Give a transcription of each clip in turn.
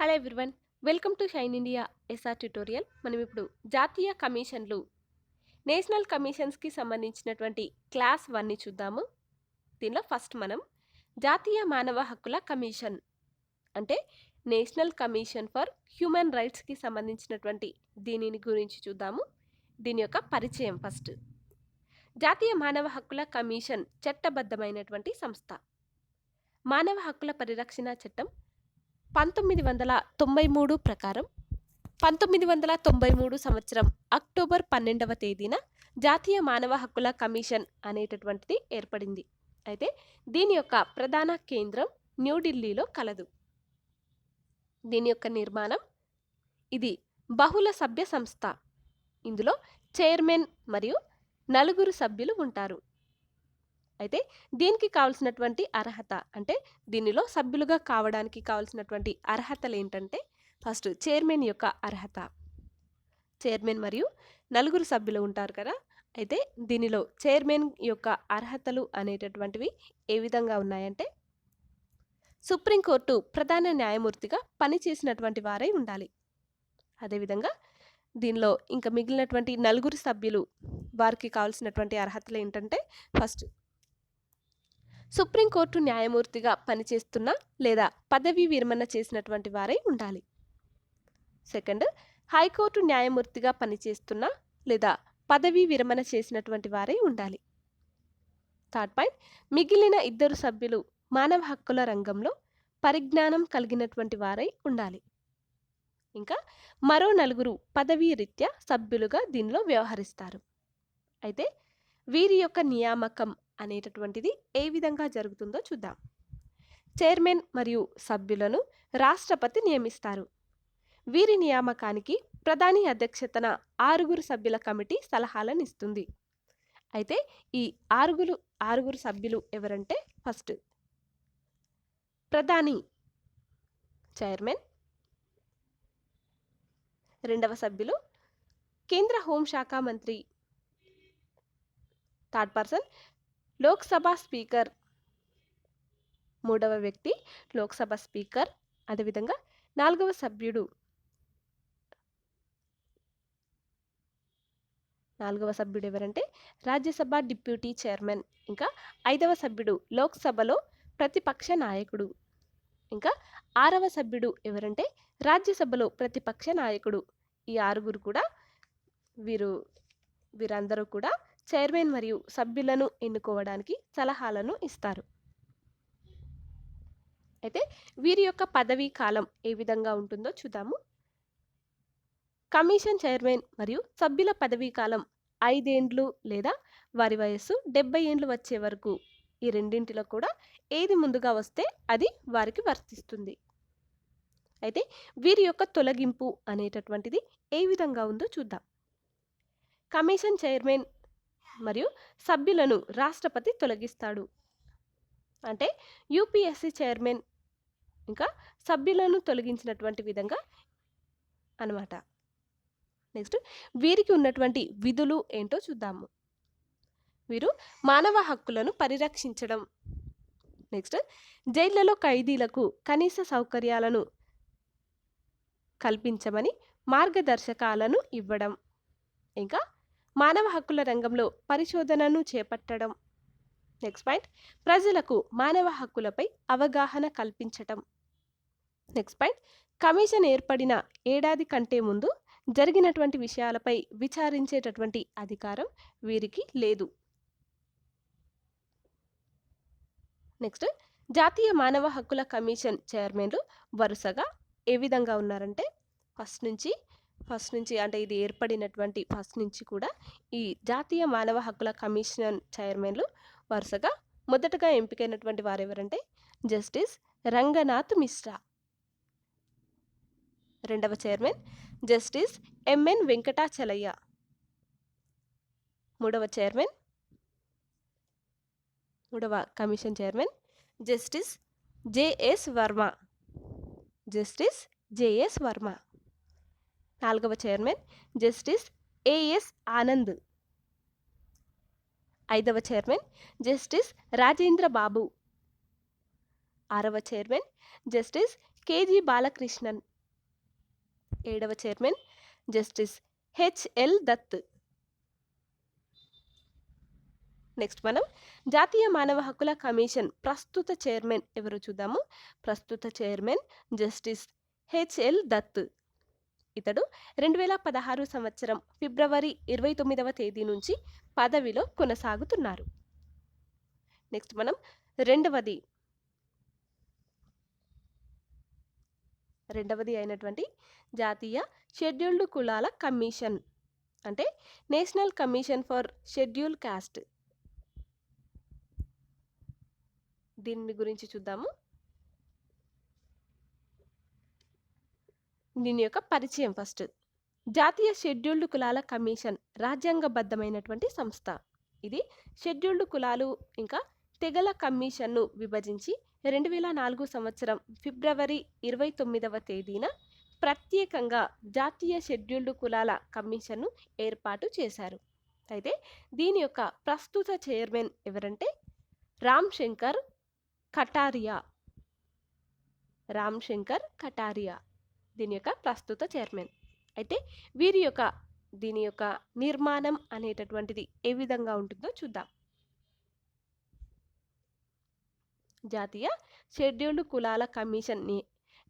Hello everyone welcome to Shine India SR tutorial మనం ఇప్పుడు జాతీయ కమిషన్లు నేషనల్ కమిషన్స్కి సంబంధించినటువంటి క్లాస్ వన్ని చూద్దాము. దీనిలో ఫస్ట్ మనం జాతీయ మానవ హక్కుల కమిషన్ అంటే నేషనల్ కమిషన్ ఫర్ హ్యూమన్ రైట్స్కి సంబంధించినటువంటి దీనిని గురించి చూద్దాము. దీని యొక్క పరిచయం ఫస్ట్ జాతీయ మానవ హక్కుల కమిషన్ చట్టబద్ధమైనటువంటి సంస్థ. మానవ హక్కుల పరిరక్షణ చట్టం పంతొమ్మిది వందల తొంభై మూడు ప్రకారం పంతొమ్మిది వందల తొంభై మూడు సంవత్సరం అక్టోబర్ పన్నెండవ తేదీన జాతీయ మానవ హక్కుల కమిషన్ అనేటటువంటిది ఏర్పడింది. అయితే దీని యొక్క ప్రధాన కేంద్రం న్యూఢిల్లీలో కలదు. దీని యొక్క నిర్మాణం ఇది బహుళ సభ్య సంస్థ. ఇందులో చైర్మన్ మరియు నలుగురు సభ్యులు ఉంటారు. అయితే దీనికి కావాల్సినటువంటి అర్హత అంటే దీనిలో సభ్యులుగా కావడానికి కావాల్సినటువంటి అర్హతలు ఏంటంటే ఫస్ట్ చైర్మన్ యొక్క అర్హత. చైర్మన్ మరియు నలుగురు సభ్యులు ఉంటారు కదా. అయితే దీనిలో చైర్మన్ యొక్క అర్హతలు అనేటటువంటివి ఏ విధంగా ఉన్నాయంటే సుప్రీంకోర్టు ప్రధాన న్యాయమూర్తిగా పనిచేసినటువంటి వారై ఉండాలి. అదేవిధంగా దీనిలో ఇంకా మిగిలినటువంటి నలుగురు సభ్యులు వారికి కావాల్సినటువంటి అర్హతలు ఏంటంటే ఫస్ట్ సుప్రీంకోర్టు న్యాయమూర్తిగా పనిచేస్తున్న లేదా పదవీ విరమణ చేసినటువంటి వారై ఉండాలి. సెకండ్ హైకోర్టు న్యాయమూర్తిగా పనిచేస్తున్న లేదా పదవీ విరమణ చేసినటువంటి వారై ఉండాలి. థర్డ్ పాయింట్ మిగిలిన ఇద్దరు సభ్యులు మానవ హక్కుల రంగంలో పరిజ్ఞానం కలిగినటువంటి వారై ఉండాలి. ఇంకా మరో నలుగురు పదవీ రీత్యా సభ్యులుగా దీనిలో వ్యవహరిస్తారు. అయితే వీరి యొక్క నియామకం అనేటటువంటిది ఏ విధంగా జరుగుతుందో చూద్దాం. చైర్మన్ మరియు సభ్యులను రాష్ట్రపతి నియమిస్తారు. వీరి నియామకానికి ప్రధాని అధ్యక్షతన ఆరుగురు సభ్యుల కమిటీ సలహాలను ఇస్తుంది అయితే ఈ ఆరుగురు ఆరుగురు సభ్యులు ఎవరంటే ఫస్ట్ ప్రధాని చైర్మన్ రెండవ సభ్యులు కేంద్ర హోంశాఖ మంత్రి థర్డ్ పర్సన్ లోక్సభ స్పీకర్. మూడవ వ్యక్తి లోక్సభ స్పీకర్. అదేవిధంగా నాలుగవ సభ్యుడు. నాలుగవ సభ్యుడు ఎవరంటే రాజ్యసభ డిప్యూటీ చైర్మన్. ఇంకా ఐదవ సభ్యుడు లోక్సభలో ప్రతిపక్ష నాయకుడు. ఇంకా ఆరవ సభ్యుడు ఎవరంటే రాజ్యసభలో ప్రతిపక్ష నాయకుడు. ఈ ఆరుగురు కూడా వీరు వీరందరూ కూడా చైర్మన్ మరియు సభ్యులను ఎన్నుకోవడానికి సలహాలను ఇస్తారు. అయితే వీరి యొక్క పదవీ కాలం ఏ విధంగా ఉంటుందో చూద్దాము. కమిషన్ చైర్మన్ మరియు సభ్యుల పదవీ కాలం ఐదేండ్లు లేదా వారి వయస్సు డెబ్బై ఏండ్లు వచ్చే వరకు ఈ రెండింటిలో కూడా ఏది ముందుగా వస్తే అది వారికి వర్తిస్తుంది. అయితే వీరి యొక్క తొలగింపు అనేటటువంటిది ఏ విధంగా ఉందో చూద్దాం. కమిషన్ చైర్మన్ మరియు సభ్యులను రాష్ట్రపతి తొలగిస్తాడు. అంటే యూపీఎస్సీ చైర్మన్ ఇంకా సభ్యులను తొలగించినటువంటి విధంగా అనమాట నెక్స్ట్ వీరికి ఉన్నటువంటి విధులు ఏంటో చూద్దాము. వీరు మానవ హక్కులను పరిరక్షించడం. నెక్స్ట్ జైళ్ళలో ఖైదీలకు కనీస సౌకర్యాలను కల్పించమని మార్గదర్శకాలను ఇవ్వడం. ఇంకా మానవ హక్కుల రంగంలో పరిశోధనను చేపట్టడం. నెక్స్ట్ పాయింట్ ప్రజలకు మానవ హక్కులపై అవగాహన కల్పించటం. నెక్స్ట్ పాయింట్ కమిషన్ ఏర్పడిన ఏడాది కంటే ముందు జరిగినటువంటి విషయాలపై విచారించేటటువంటి అధికారం వీరికి లేదు. నెక్స్ట్ జాతీయ మానవ హక్కుల కమిషన్ చైర్మన్లు వరుసగా ఏ విధంగా ఉన్నారంటే ఫస్ట్ నుంచి ఫస్ట్ నుంచి అంటే ఇది ఏర్పడినటువంటి ఫస్ట్ నుంచి కూడా ఈ జాతీయ మానవ హక్కుల కమిషన్ చైర్మన్లు వరుసగా మొదటగా ఎంపికైనటువంటి వారు ఎవరంటే జస్టిస్ రంగనాథ్ మిశ్రా. రెండవ చైర్మన్ జస్టిస్ ఎంఎన్ వెంకటాచలయ్య. మూడవ చైర్మన్ మూడవ commission chairman justice JS Verma. Justice JS Verma. నాలుగవ చైర్మన్ జస్టిస్ ఏఎస్ ఆనంద్. ఐదవ చైర్మన్ జస్టిస్ రాజేంద్ర బాబు. ఆరవ చైర్మన్ జస్టిస్ కేజీ బాలకృష్ణన్. ఏడవ chairman justice HL Dutt. Next మనం జాతీయ మానవ హక్కుల కమిషన్ ప్రస్తుత చైర్మన్ ఎవరు చూద్దాము? ప్రస్తుత చైర్మన్ జస్టిస్ హెచ్ఎల్ దత్. ఇతడు రెండు వేల పదహారు సంవత్సరం ఫిబ్రవరి ఇరవై తొమ్మిదవ తేదీ నుంచి పదవిలో కొనసాగుతున్నారు. నెక్స్ట్ మనం రెండవది. రెండవది అయినటువంటి జాతీయ షెడ్యూల్డ్ కులాల కమిషన్ అంటే national commission for schedule caste. దీని గురించి చూద్దాము. దీని యొక్క పరిచయం ఫస్ట్. జాతీయ షెడ్యూల్డ్ కులాల కమిషన్ రాజ్యాంగబద్ధమైనటువంటి సంస్థ. ఇది షెడ్యూల్డ్ కులాలు ఇంకా తెగల కమిషన్ను విభజించి రెండు వేల నాలుగు సంవత్సరం ఫిబ్రవరి ఇరవై తొమ్మిదవ తేదీన ప్రత్యేకంగా జాతీయ షెడ్యూల్డ్ కులాల కమిషన్ను ఏర్పాటు చేశారు. అయితే దీని యొక్క ప్రస్తుత చైర్మన్ ఎవరంటే రామ్ శంకర్ కటారియా. రామ్ శంకర్ కటారియా. దీని యొక్క ప్రస్తుత చైర్మన్. అయితే వీరి యొక్క దీని యొక్క నిర్మాణం అనేటటువంటిది ఏ విధంగా ఉంటుందో చూద్దాం. జాతీయ షెడ్యూల్డ్ కులాల కమిషన్ని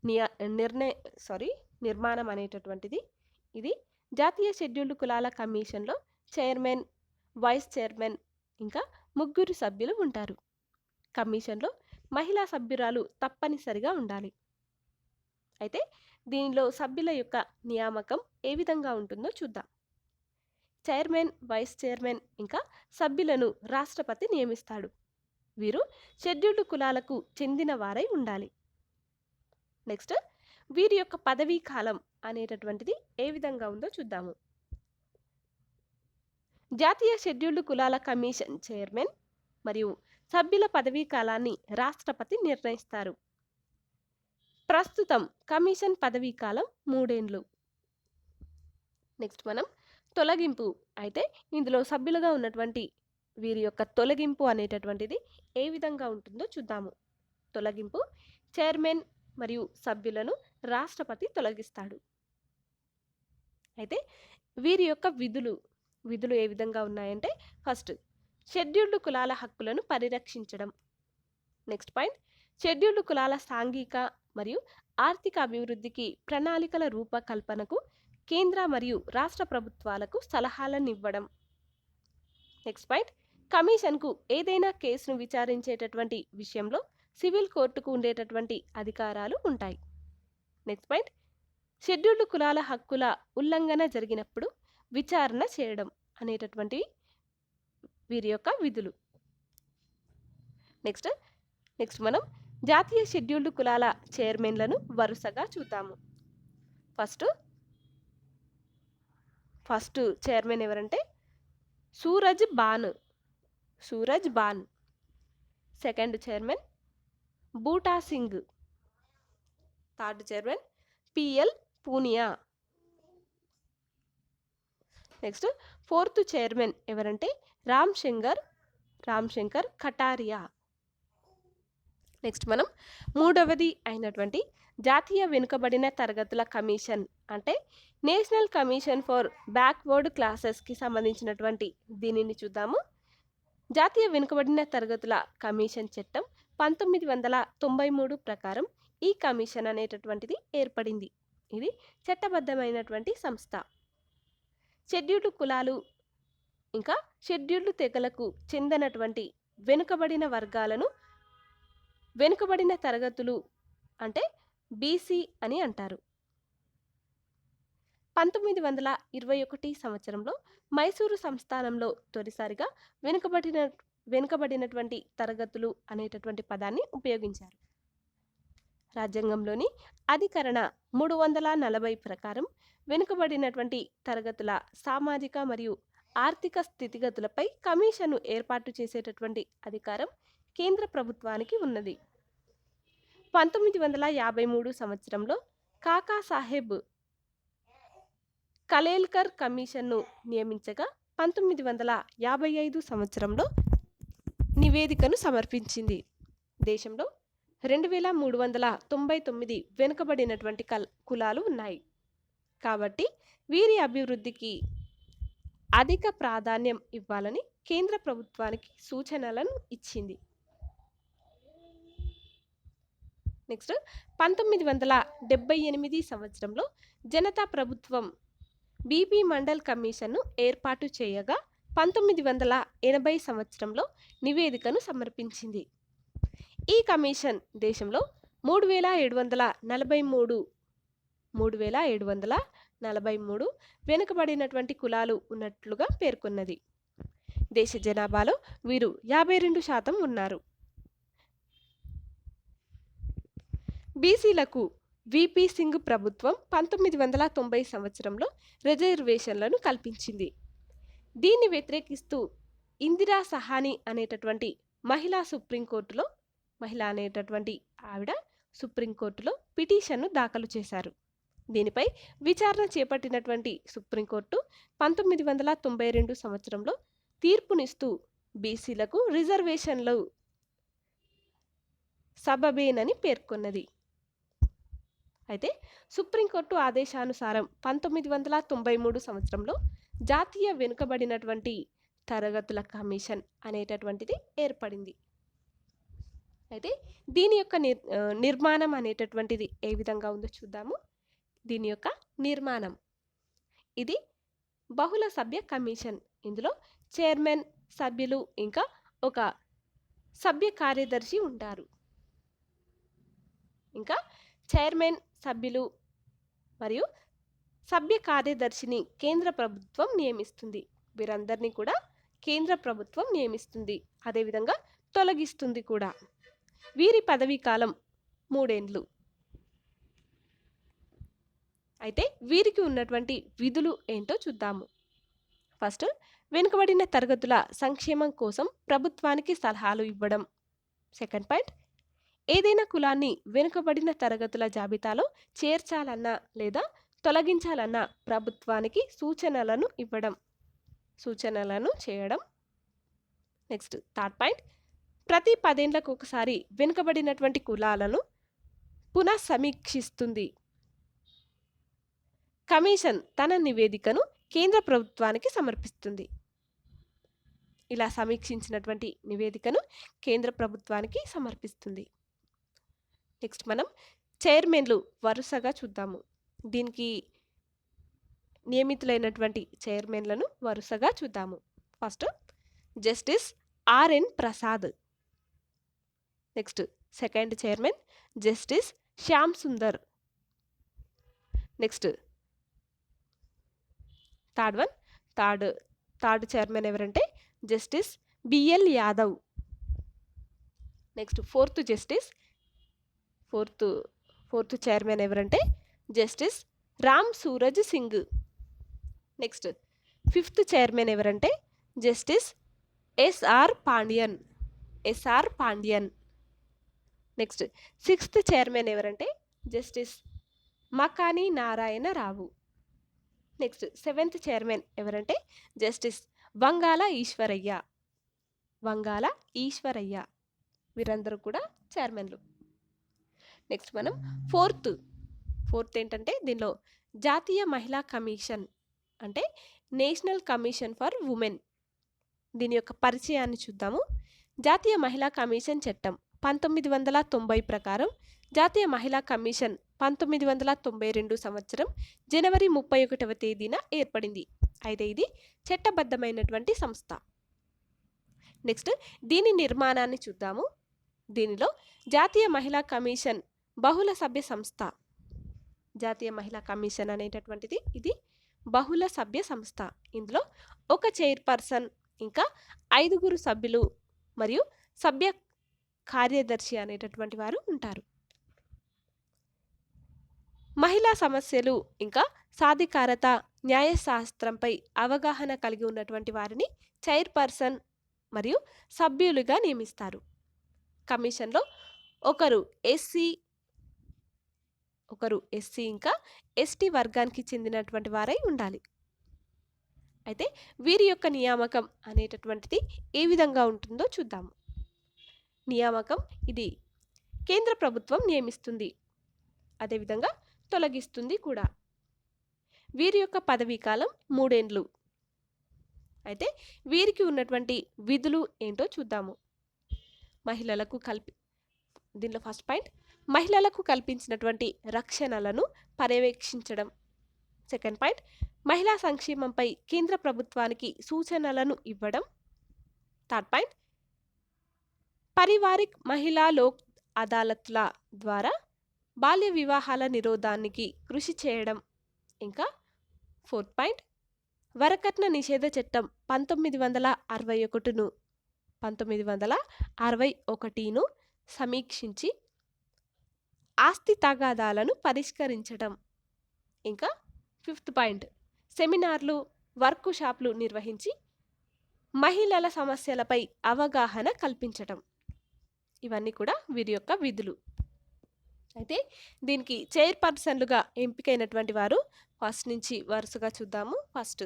నియ నిర్ణయ సారీ నిర్మాణం అనేటటువంటిది. ఇది జాతీయ షెడ్యూల్డ్ కులాల కమిషన్లో చైర్మన్ వైస్ చైర్మన్ ఇంకా ముగ్గురు సభ్యులు ఉంటారు. కమిషన్లో మహిళా సభ్యురాలు తప్పనిసరిగా ఉండాలి. అయితే దీనిలో సభ్యుల యొక్క నియామకం ఏ విధంగా ఉంటుందో చూద్దాం. చైర్మన్ వైస్ చైర్మన్ ఇంకా సభ్యులను రాష్ట్రపతి నియమిస్తాడు. వీరు షెడ్యూల్డ్ కులాలకు చెందిన వారై ఉండాలి. నెక్స్ట్ వీరి యొక్క పదవీ కాలం అనేటటువంటిది ఏ విధంగా ఉందో చూద్దాము. జాతీయ షెడ్యూల్డ్ కులాల కమిషన్ చైర్మన్ మరియు సభ్యుల పదవీ కాలాన్ని రాష్ట్రపతి నిర్ణయిస్తారు. ప్రస్తుతం కమిషన్ పదవీ కాలం మూడేండ్లు. నెక్స్ట్ మనం తొలగింపు. అయితే ఇందులో సభ్యులుగా ఉన్నటువంటి వీరి యొక్క తొలగింపు అనేటటువంటిది ఏ విధంగా ఉంటుందో చూద్దాము. తొలగింపు చైర్మన్ మరియు సభ్యులను రాష్ట్రపతి తొలగిస్తాడు. అయితే వీరి యొక్క విధులు విధులు ఏ విధంగా ఉన్నాయంటే ఫస్ట్ షెడ్యూల్డ్ కులాల హక్కులను పరిరక్షించడం. నెక్స్ట్ పాయింట్ షెడ్యూల్డ్ కులాల సాంఘిక మరియు ఆర్థిక అభివృద్ధికి ప్రణాళికల రూపకల్పనకు కేంద్ర మరియు రాష్ట్ర ప్రభుత్వాలకు సలహాలను ఇవ్వడం నెక్స్ట్ పాయింట్ కమిషన్కు ఏదైనా కేసును విచారించేటటువంటి విషయంలో సివిల్ కోర్టుకు ఉండేటటువంటి అధికారాలు ఉంటాయి. నెక్స్ట్ పాయింట్ షెడ్యూల్డ్ కులాల హక్కుల ఉల్లంఘన జరిగినప్పుడు విచారణ చేయడం అనేటటువంటివి వీరి యొక్క విధులు. నెక్స్ట్ నెక్స్ట్ మనం జాతీయ షెడ్యూల్డ్ కులాల చైర్మన్లను వరుసగా చూద్దాము. ఫస్ట్ ఫస్ట్ చైర్మన్ ఎవరంటే Suraj Bhan. Suraj Bhan. Second chairman Buta Singh. Third chairman PL Punia. Next fourth chairman ఎవరంటే రామ్ శంకర్ రామ్ శంకర్ కటారియా. నెక్స్ట్ మనం మూడవది అయినటువంటి జాతీయ వెనుకబడిన తరగతుల కమిషన్ అంటే నేషనల్ కమిషన్ ఫర్ బ్యాక్వర్డ్ క్లాసెస్కి సంబంధించినటువంటి దీనిని చూద్దాము. జాతీయ వెనుకబడిన తరగతుల కమిషన్ చట్టం పంతొమ్మిది వందల తొంభై మూడు ప్రకారం ఈ కమిషన్ అనేటటువంటిది ఏర్పడింది. ఇది చట్టబద్ధమైనటువంటి సంస్థ. షెడ్యూల్డ్ కులాలు ఇంకా షెడ్యూల్డ్ తెగలకు చెందినటువంటి వెనుకబడిన వర్గాలను వెనుకబడిన తరగతులు అంటే బీసీ అని అంటారు. పంతొమ్మిది వందల ఇరవై ఒకటి సంవత్సరంలో మైసూరు సంస్థానంలో తొలిసారిగా వెనుకబడిన వెనుకబడినటువంటి తరగతులు అనేటటువంటి పదాన్ని ఉపయోగించారు. రాజ్యాంగంలోని అధికరణ మూడు వందల నలభై ప్రకారం వెనుకబడినటువంటి తరగతుల సామాజిక మరియు ఆర్థిక స్థితిగతులపై కమిషన్ను ఏర్పాటు చేసేటటువంటి అధికారం కేంద్ర ప్రభుత్వానికి ఉన్నది. పంతొమ్మిది వందల యాభై మూడు సంవత్సరంలో కాకా సాహెబ్ కలేల్కర్ కమిషన్ను నియమించగా పంతొమ్మిది వందల యాభై ఐదు సంవత్సరంలో నివేదికను సమర్పించింది. దేశంలో రెండు వేల మూడు వందల తొంభై తొమ్మిది వెనుకబడినటువంటి కల్ కులాలు ఉన్నాయి. కాబట్టి వీరి అభివృద్ధికి అధిక ప్రాధాన్యం ఇవ్వాలని కేంద్ర ప్రభుత్వానికి సూచనలను ఇచ్చింది. నెక్స్ట్ పంతొమ్మిది వందల డెబ్బై ఎనిమిది సంవత్సరంలో జనతా ప్రభుత్వం బీపీ మండల్ కమిషన్ను ఏర్పాటు చేయగా పంతొమ్మిది వందల ఎనభై సంవత్సరంలో నివేదికను సమర్పించింది. ఈ కమిషన్ దేశంలో మూడు వేల ఏడు వందల నలభై మూడు మూడు వేల ఏడు వందల నలభై మూడు వెనుకబడినటువంటి కులాలు ఉన్నట్లుగా పేర్కొన్నది. దేశ జనాభాలో వీరు యాభై రెండు శాతం ఉన్నారు. బీసీలకు విపి సింగ్ ప్రభుత్వం పంతొమ్మిది వందల తొంభై సంవత్సరంలో రిజర్వేషన్లను కల్పించింది. దీన్ని వ్యతిరేకిస్తూ ఇందిరా సహాని అనేటటువంటి మహిళా సుప్రీంకోర్టులో మహిళ అనేటటువంటి ఆవిడ సుప్రీంకోర్టులో పిటిషన్ను దాఖలు చేశారు. దీనిపై విచారణ చేపట్టినటువంటి సుప్రీంకోర్టు పంతొమ్మిది వందల తొంభై రెండు సంవత్సరంలో తీర్పునిస్తూ బీసీలకు రిజర్వేషన్లు సబబేనని పేర్కొన్నది. అయితే సుప్రీంకోర్టు ఆదేశానుసారం పంతొమ్మిది వందల తొంభై మూడు సంవత్సరంలో జాతీయ వెనుకబడినటువంటి తరగతుల కమిషన్ అనేటటువంటిది ఏర్పడింది. అయితే దీని యొక్క నిర్ నిర్మాణం అనేటటువంటిది ఏ విధంగా ఉందో చూద్దాము. దీని యొక్క నిర్మాణం. ఇది బహుళ సభ్య కమిషన్. ఇందులో చైర్మన్ సభ్యులు ఇంకా ఒక సభ్య కార్యదర్శి ఉంటారు. ఇంకా చైర్మన్ సభ్యులు మరియు సభ్య కార్యదర్శిని కేంద్ర ప్రభుత్వం నియమిస్తుంది. వీరందరినీ కూడా కేంద్ర ప్రభుత్వం నియమిస్తుంది. అదేవిధంగా తొలగిస్తుంది కూడా. వీరి పదవీ కాలం మూడేండ్లు. అయితే వీరికి ఉన్నటువంటి విధులు ఏంటో చూద్దాము. ఫస్ట్ వెనుకబడిన తరగతుల సంక్షేమం కోసం ప్రభుత్వానికి సలహాలు ఇవ్వడం. సెకండ్ పాయింట్ ఏదైనా కులాన్ని వెనుకబడిన తరగతుల జాబితాలో చేర్చాలన్నా లేదా తొలగించాలన్నా ప్రభుత్వానికి సూచనలను ఇవ్వడం. సూచనలను చేయడం. Next third point. ప్రతి పదేండ్లకు ఒకసారి వెనుకబడినటువంటి కులాలను పునః సమీక్షిస్తుంది కమిషన్ తన నివేదికను కేంద్ర ప్రభుత్వానికి సమర్పిస్తుంది. ఇలా సమీక్షించినటువంటి నివేదికను కేంద్ర ప్రభుత్వానికి సమర్పిస్తుంది. నెక్స్ట్ మనం చైర్మన్లు వరుసగా చూద్దాము. దీనికి నియమితులైనటువంటి చైర్మన్లను వరుసగా చూద్దాము. First justice RN Prasad. Next second chairman justice Shyam Sundar. Next third one third third chairman ఎవరంటే justice BL Yadav. Next fourth justice fourth fourth chairman ఎవరంటే justice Ram Suraj Singh. Next fifth chairman ఎవరంటే justice SR Pandian. SR Pandian. Next sixth chairman ఎవరంటే justice Makani Narayana Rao. Next seventh chairman ఎవరంటే justice Vangala Eshwaraiah. Vangala Eshwaraiah. వీరందరూ కూడా చైర్మన్లు. Next మనం fourth fourth ఏంటంటే దీనిలో జాతీయ మహిళా కమిషన్ అంటే నేషనల్ కమిషన్ ఫర్ ఉమెన్. దీని యొక్క పరిచయాన్ని చూద్దాము. జాతీయ మహిళా కమిషన్ చట్టం పంతొమ్మిది వందల తొంభై ప్రకారం జాతీయ మహిళా కమిషన్ పంతొమ్మిది వందల తొంభై రెండు సంవత్సరం జనవరి ముప్పై ఒకటవ తేదీన ఏర్పడింది. అయితే ఇది చట్టబద్ధమైనటువంటి సంస్థ. నెక్స్ట్ దీని నిర్మాణాన్ని చూద్దాము. దీనిలో జాతీయ మహిళా కమిషన్ బహుళ సభ్య సంస్థ జాతీయ మహిళా కమిషన్ అనేటటువంటిది. ఇది బహుళ సభ్య సంస్థ. ఇందులో ఒక చైర్పర్సన్ ఇంకా ఐదుగురు సభ్యులు మరియు సభ్య కార్యదర్శి అనేటటువంటి వారు ఉంటారు. మహిళా సమస్యలు ఇంకా సాధికారత న్యాయశాస్త్రంపై అవగాహన కలిగి ఉన్నటువంటి వారిని చైర్పర్సన్ మరియు సభ్యులుగా నియమిస్తారు. కమిషన్లో ఒకరు ఎస్సీ ఒకరు ఎస్సీ ఇంకా ఎస్టీ వర్గానికి చెందినటువంటి వారై ఉండాలి. అయితే వీరి యొక్క నియామకం అనేటటువంటిది ఏ విధంగా ఉంటుందో చూద్దాము నియామకం ఇది కేంద్ర ప్రభుత్వం నియమిస్తుంది. అదేవిధంగా తొలగిస్తుంది కూడా. వీరి యొక్క పదవీ కాలం మూడేండ్లు. అయితే వీరికి ఉన్నటువంటి విధులు ఏంటో చూద్దాము. మహిళలకు కల్పి దీనిలో ఫస్ట్ పాయింట్ మహిళలకు కల్పించినటువంటి రక్షణలను పర్యవేక్షించడం. సెకండ్ పాయింట్ మహిళా సంక్షేమంపై కేంద్ర ప్రభుత్వానికి సూచనలను ఇవ్వడం. థర్డ్ పాయింట్ పరివారిక్ మహిళా లోక్ అదాలత్ల ద్వారా బాల్య వివాహాల నిరోధానికి కృషి చేయడం. ఇంకా ఫోర్త్ పాయింట్ వరకట్న నిషేధ చట్టం పంతొమ్మిది వందల అరవై ఒకటిను పంతొమ్మిది వందల అరవై ఒకటిను సమీక్షించి ఆస్తి తగాదాలను పరిష్కరించడం ఇంకా ఫిఫ్త్ పాయింట్. సెమినార్లు వర్క్ షాప్లు నిర్వహించి మహిళల సమస్యలపై అవగాహన కల్పించటం. ఇవన్నీ కూడా వీరి యొక్క విధులు. అయితే దీనికి చైర్పర్సన్లుగా ఎంపికైనటువంటి వారు ఫస్ట్ నుంచి వరుసగా చూద్దాము. ఫస్ట్.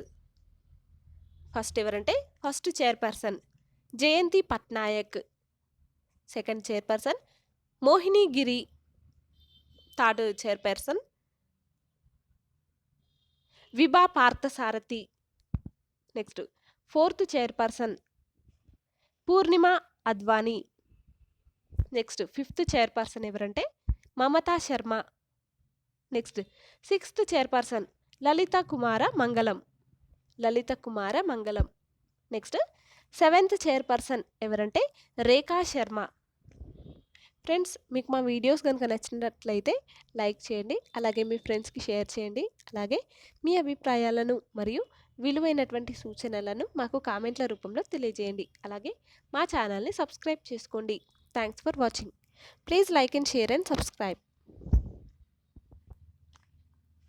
ఫస్ట్ ఎవరంటే first chairperson Jayanthi Patnaik. Second chairperson Mohini Giri third chairperson. Vibha Parthasarathy. Next. Fourth chairperson. Poornima Advani. Next. Fifth chairperson ఎవరంటే Mamata Sharma. Next. Sixth chairperson Lalitha Kumaramangalam. Lalitha Kumara మంగళం. Next. Seventh chairperson ఎవరంటే రేఖా Sharma. Friends మీకు మా videos కనుక నచ్చినట్లయితే like చేయండి అలాగే మీ ఫ్రెండ్స్కి షేర్ చేయండి. అలాగే మీ అభిప్రాయాలను మరియు విలువైనటువంటి సూచనలను మాకు కామెంట్ల రూపంలో తెలియజేయండి. అలాగే మా ఛానల్ని సబ్స్క్రైబ్ చేసుకోండి. Thanks for watching. Please like and share and subscribe.